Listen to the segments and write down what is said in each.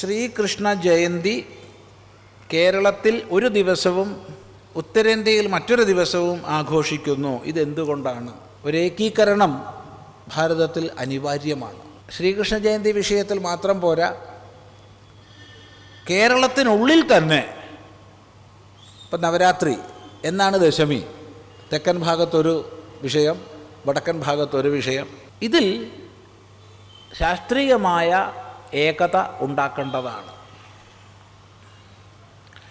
ശ്രീകൃഷ്ണ ജയന്തി കേരളത്തിൽ ഒരു ദിവസവും ഉത്തരേന്ത്യയിൽ മറ്റൊരു ദിവസവും ആഘോഷിക്കുന്നു. ഇതെന്തുകൊണ്ടാണ്? ഒരു ഏകീകരണം ഭാരതത്തിൽ അനിവാര്യമാണ്. ശ്രീകൃഷ്ണ ജയന്തി വിഷയത്തിൽ മാത്രം പോരാ. കേരളത്തിനുള്ളിൽ തന്നെ ഇപ്പം നവരാത്രി എന്നാണ് ദശമി. തെക്കൻ ഭാഗത്തൊരു വിഷയം വടക്കൻ ഭാഗത്തൊരു വിഷയം. ഇതിൽ ശാസ്ത്രീയമായ ഏകത ഉണ്ടാക്കേണ്ടതാണ്.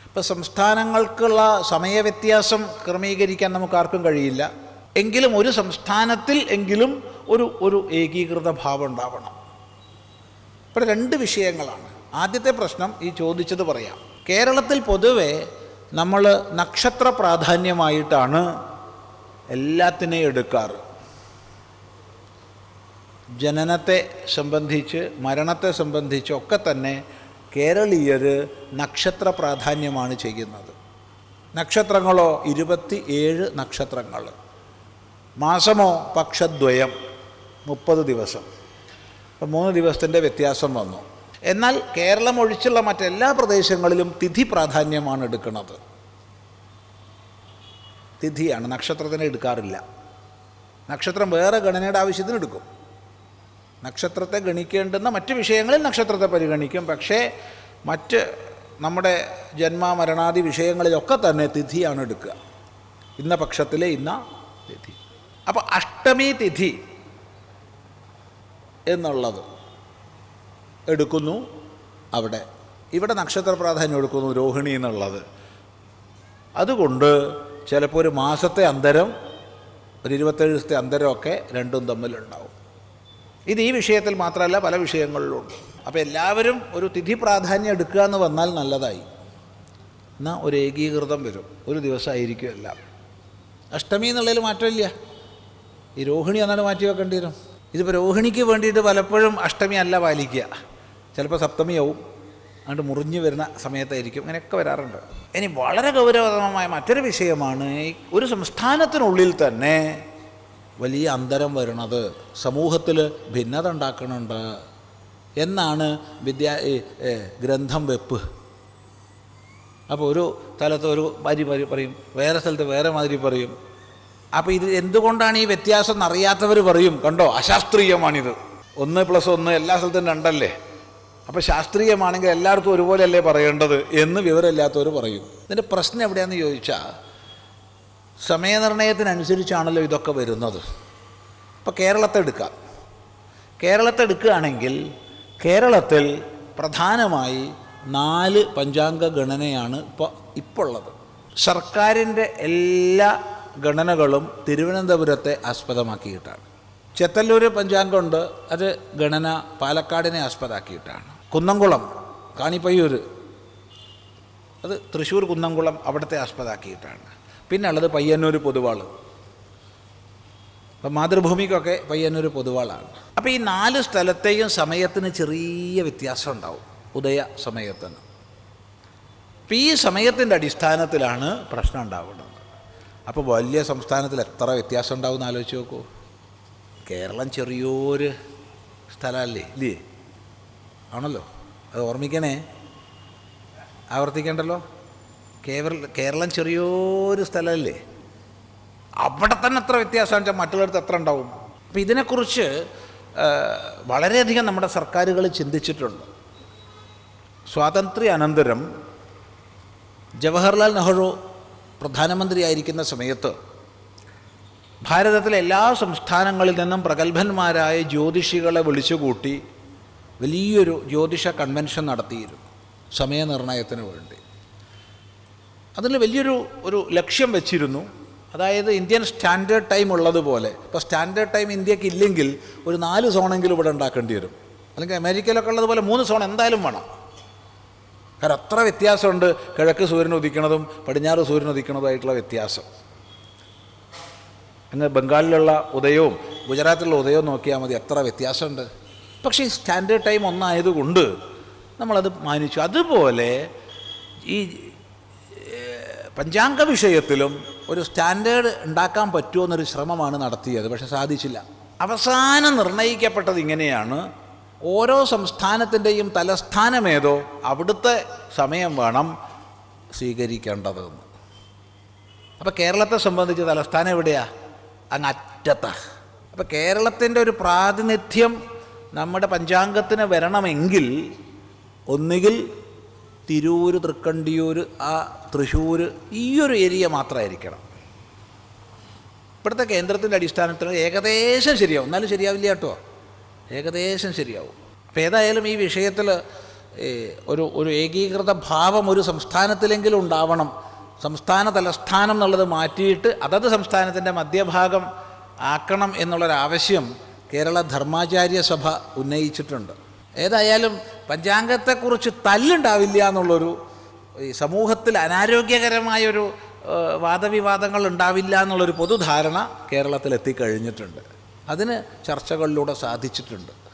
ഇപ്പം സംസ്ഥാനങ്ങൾക്കുള്ള സമയവ്യത്യാസം ക്രമീകരിക്കാൻ നമുക്ക് ആർക്കും കഴിയില്ല. എങ്കിലും ഒരു സംസ്ഥാനത്തിൽ എങ്കിലും ഒരു ഒരു ഏകീകൃത ഭാവം ഉണ്ടാവണം. ഇപ്പോൾ രണ്ട് വിഷയങ്ങളാണ്. ആദ്യത്തെ പ്രശ്നം ഈ ചോദിച്ചത് പറയാം. കേരളത്തിൽ പൊതുവെ നമ്മൾ നക്ഷത്ര പ്രാധാന്യമായിട്ടാണ് എല്ലാത്തിനെയും എടുക്കാറ്. ജനനത്തെ സംബന്ധിച്ച് മരണത്തെ സംബന്ധിച്ച് ഒക്കെ തന്നെ കേരളീയർ നക്ഷത്ര പ്രാധാന്യമാണ് ചെയ്യുന്നത്. നക്ഷത്രങ്ങളോ ഇരുപത്തി ഏഴ് നക്ഷത്രങ്ങൾ. മാസമോ പക്ഷദ്വയം മുപ്പത് ദിവസം. മൂന്ന് ദിവസത്തിന്റെ വ്യത്യാസം വന്നു. എന്നാൽ കേരളം ഒഴിച്ചുള്ള മറ്റെല്ലാ പ്രദേശങ്ങളിലും തിഥി പ്രാധാന്യമാണ് എടുക്കുന്നത്. തിഥിയാണ് നക്ഷത്രത്തിനെ എടുക്കാറില്ല. നക്ഷത്രം വേറെ ഗണനയുടെ ആവശ്യത്തിന് എടുക്കും നക്ഷത്രത്തെ ഗണിക്കേണ്ടുന്ന മറ്റ് വിഷയങ്ങളിൽ നക്ഷത്രത്തെ പരിഗണിക്കും. പക്ഷേ മറ്റ് നമ്മുടെ ജന്മ മരണാദി വിഷയങ്ങളിലൊക്കെ തന്നെ തിഥിയാണ് എടുക്കുക. ഇന്ന പക്ഷത്തിലെ ഇന്ന തിഥി. അപ്പോൾ അഷ്ടമി തിഥി എന്നുള്ളത് എടുക്കുന്നു അവിടെ. ഇവിടെ നക്ഷത്ര പ്രാധാന്യം എടുക്കുന്നു രോഹിണി എന്നുള്ളത്. അതുകൊണ്ട് ചിലപ്പോൾ ഒരു മാസത്തെ അന്തരം ഒരു ഇരുപത്തേഴ് ദിവസത്തെ അന്തരമൊക്കെ രണ്ടും തമ്മിലുണ്ടാവും. ഇത് ഈ വിഷയത്തിൽ മാത്രമല്ല പല വിഷയങ്ങളിലും ഉണ്ട് അപ്പോൾ എല്ലാവരും ഒരു തിഥി പ്രാധാന്യം എടുക്കുക എന്ന് വന്നാൽ നല്ലതായി. എന്നാൽ ഒരു ഏകീകൃതം വരും. ഒരു ദിവസമായിരിക്കും എല്ലാം. അഷ്ടമി എന്നുള്ളതിൽ മാറ്റമില്ല. ഈ രോഹിണി എന്നാണ് മാറ്റി വെക്കേണ്ടി വരും. ഇതിപ്പോൾ രോഹിണിക്ക് വേണ്ടിയിട്ട് പലപ്പോഴും അഷ്ടമി അല്ല പാലിക്കുക. ചിലപ്പോൾ സപ്തമിയാവും. അങ്ങോട്ട് മുറിഞ്ഞു വരുന്ന സമയത്തായിരിക്കും. അങ്ങനെയൊക്കെ വരാറുണ്ട്. ഇനി വളരെ ഗൗരവതമായ മറ്റൊരു വിഷയമാണ് ഒരു സംസ്ഥാനത്തിനുള്ളിൽ തന്നെ വലിയ അന്തരം വരുന്നത് സമൂഹത്തിൽ ഭിന്നത ഉണ്ടാക്കുന്നുണ്ട് എന്നാണ് വിദ്യാ ഗ്രന്ഥം വെപ്പ്. അപ്പോൾ ഒരു സ്ഥലത്ത് ഒരു വരി വരി പറയും വേറെ സ്ഥലത്ത് വേറെ മാതിരി പറയും. അപ്പോൾ ഇത് എന്തുകൊണ്ടാണ് ഈ വ്യത്യാസം എന്നറിയാത്തവർ പറയും. കണ്ടോ? അശാസ്ത്രീയമാണിത്. ഒന്ന് പ്ലസ് ഒന്ന് എല്ലാ സ്ഥലത്തും രണ്ടല്ലേ? അപ്പോൾ ശാസ്ത്രീയമാണെങ്കിൽ എല്ലായിടത്തും ഒരുപോലെയല്ലേ പറയേണ്ടത് എന്ന് വിവരമില്ലാത്തവർ പറയും. ഇതിന്റെ പ്രശ്നം എവിടെയാണെന്ന് ചോദിച്ചാൽ സമയനിർണയത്തിനനുസരിച്ചാണല്ലോ ഇതൊക്കെ വരുന്നത്. ഇപ്പോൾ കേരളത്തെ എടുക്കാം. കേരളത്തെ എടുക്കുകയാണെങ്കിൽ കേരളത്തിൽ പ്രധാനമായി നാല് പഞ്ചാംഗ ഗണനയാണ് ഇപ്പോൾ ഉള്ളത് സർക്കാരിന്റെ എല്ലാ ഗണനകളും തിരുവനന്തപുരത്തെ ആസ്പദമാക്കിയിട്ടാണ്. ചെത്തല്ലൂർ പഞ്ചാംഗമുണ്ട് അത് ഗണന പാലക്കാടിനെ ആസ്പദമാക്കിയിട്ടാണ്. കുന്നംകുളം കാണിപ്പയ്യൂർ അത് തൃശ്ശൂർ കുന്നംകുളം അവിടുത്തെ ആസ്പദമാക്കിയിട്ടാണ്. പിന്നെ ഉള്ളത് പയ്യന്നൂർ പൊതുവാൾ അപ്പം മാതൃഭൂമിക്കൊക്കെ പയ്യന്നൂർ പൊതുവാളാണ്. അപ്പോൾ ഈ നാല് സ്ഥലത്തെയും സമയത്തിന് ചെറിയ വ്യത്യാസം ഉണ്ടാവും ഉദയ സമയത്തിന്. അപ്പം ഈ സമയത്തിന്റെ അടിസ്ഥാനത്തിലാണ് പ്രശ്നം ഉണ്ടാവുന്നത്. അപ്പോൾ വലിയ സംസ്ഥാനത്തിൽ എത്ര വ്യത്യാസം ഉണ്ടാവും എന്ന് ആലോചിച്ച് നോക്കൂ. കേരളം ചെറിയൊരു സ്ഥലമല്ലേ? ഇല്ലേ? ആണല്ലോ. അത് ഓർമ്മിക്കണേ? ആവർത്തിക്കണ്ടല്ലോ? കേരള കേരളം ചെറിയൊരു സ്ഥലമല്ലേ? അവിടെ തന്നെ എത്ര വ്യത്യാസം വെച്ചാൽ മറ്റുള്ളവർക്ക് എത്ര ഉണ്ടാവും? അപ്പം ഇതിനെക്കുറിച്ച് വളരെയധികം നമ്മുടെ സർക്കാരുകൾ ചിന്തിച്ചിട്ടുണ്ട്. സ്വാതന്ത്ര്യ അനന്തരം ജവഹർലാൽ നെഹ്റു പ്രധാനമന്ത്രിയായിരിക്കുന്ന സമയത്ത് ഭാരതത്തിലെ എല്ലാ സംസ്ഥാനങ്ങളിൽ നിന്നും പ്രഗത്ഭന്മാരായ ജ്യോതിഷികളെ വിളിച്ചുകൂട്ടി വലിയൊരു ജ്യോതിഷ കൺവെൻഷൻ നടത്തിയിരുന്നു. സമയനിർണയത്തിന് വേണ്ടി. അതിൽ വലിയൊരു ഒരു ലക്ഷ്യം വെച്ചിരുന്നു. അതായത് ഇന്ത്യൻ സ്റ്റാൻഡേർഡ് ടൈം ഉള്ളതുപോലെ. ഇപ്പോൾ സ്റ്റാൻഡേർഡ് ടൈം ഇന്ത്യയ്ക്ക് ഇല്ലെങ്കിൽ ഒരു നാല് സോണെങ്കിലും ഇവിടെ ഉണ്ടാക്കേണ്ടി വരും. അല്ലെങ്കിൽ അമേരിക്കയിലൊക്കെ ഉള്ളതുപോലെ മൂന്ന് സോൺ എന്തായാലും വേണം. കാരണം അത്ര വ്യത്യാസമുണ്ട് കിഴക്ക് സൂര്യൻ ഉദിക്കണതും പടിഞ്ഞാറ് സൂര്യൻ ഉദിക്കണതുമായിട്ടുള്ള വ്യത്യാസം. അങ്ങ് ബംഗാളിലുള്ള ഉദയവും ഗുജറാത്തിലുള്ള ഉദയവും നോക്കിയാൽ മതി അത്ര വ്യത്യാസമുണ്ട്. പക്ഷേ ഈ സ്റ്റാൻഡേർഡ് ടൈം ഒന്നായതുകൊണ്ട് നമ്മളത് മാനിച്ചു. അതുപോലെ ഈ പഞ്ചാംഗ വിഷയത്തിലും ഒരു സ്റ്റാൻഡേർഡ് ഉണ്ടാക്കാൻ പറ്റുമോ എന്നൊരു ശ്രമമാണ് നടത്തിയത് പക്ഷെ സാധിച്ചില്ല. അവസാനം നിർണയിക്കപ്പെട്ടത് ഇങ്ങനെയാണ്. ഓരോ സംസ്ഥാനത്തിന്റെയും തലസ്ഥാനമേതോ അവിടുത്തെ സമയം വേണം സ്വീകരിക്കേണ്ടതെന്ന്. അപ്പോൾ കേരളത്തെ സംബന്ധിച്ച് തലസ്ഥാനം എവിടെയാ? അങ്ങ് അറ്റത്ത അപ്പോൾ കേരളത്തിന്റെ ഒരു പ്രാതിനിധ്യം നമ്മുടെ പഞ്ചാംഗത്തിന് വരണമെങ്കിൽ ഒന്നുകിൽ തിരൂർ തൃക്കണ്ടിയൂർ ആ തൃശ്ശൂർ ഈ ഒരു ഏരിയ മാത്രമായിരിക്കണം. ഇപ്പോഴത്തെ കേന്ദ്രത്തിന്റെ അടിസ്ഥാനത്തിൽ ഏകദേശം ശരിയാവും. എന്നാലും ശരിയാവില്ല കേട്ടോ. ഏകദേശം ശരിയാവും. അപ്പോൾ ഏതായാലും ഈ വിഷയത്തിൽ ഒരു ഒരു ഏകീകൃത ഭാവം ഒരു സംസ്ഥാനത്തിലെങ്കിലും ഉണ്ടാവണം. സംസ്ഥാന തലസ്ഥാനം എന്നുള്ളത് മാറ്റിയിട്ട് അതത് സംസ്ഥാനത്തിന്റെ മധ്യഭാഗം ആക്കണം എന്നുള്ളൊരാവശ്യം കേരള ധർമാചാര്യ സഭ ഉന്നയിച്ചിട്ടുണ്ട്. ഏതായാലും പഞ്ചാംഗത്തെക്കുറിച്ച് തല്ലുണ്ടാവില്ല എന്നുള്ളൊരു ഈ സമൂഹത്തിൽ അനാരോഗ്യകരമായൊരു വാദവിവാദങ്ങൾ ഉണ്ടാവില്ല എന്നുള്ളൊരു പൊതുധാരണ കേരളത്തിൽ എത്തിക്കഴിഞ്ഞിട്ടുണ്ട്. അതിന് ചർച്ചകളിലൂടെ സാധിച്ചിട്ടുണ്ട്.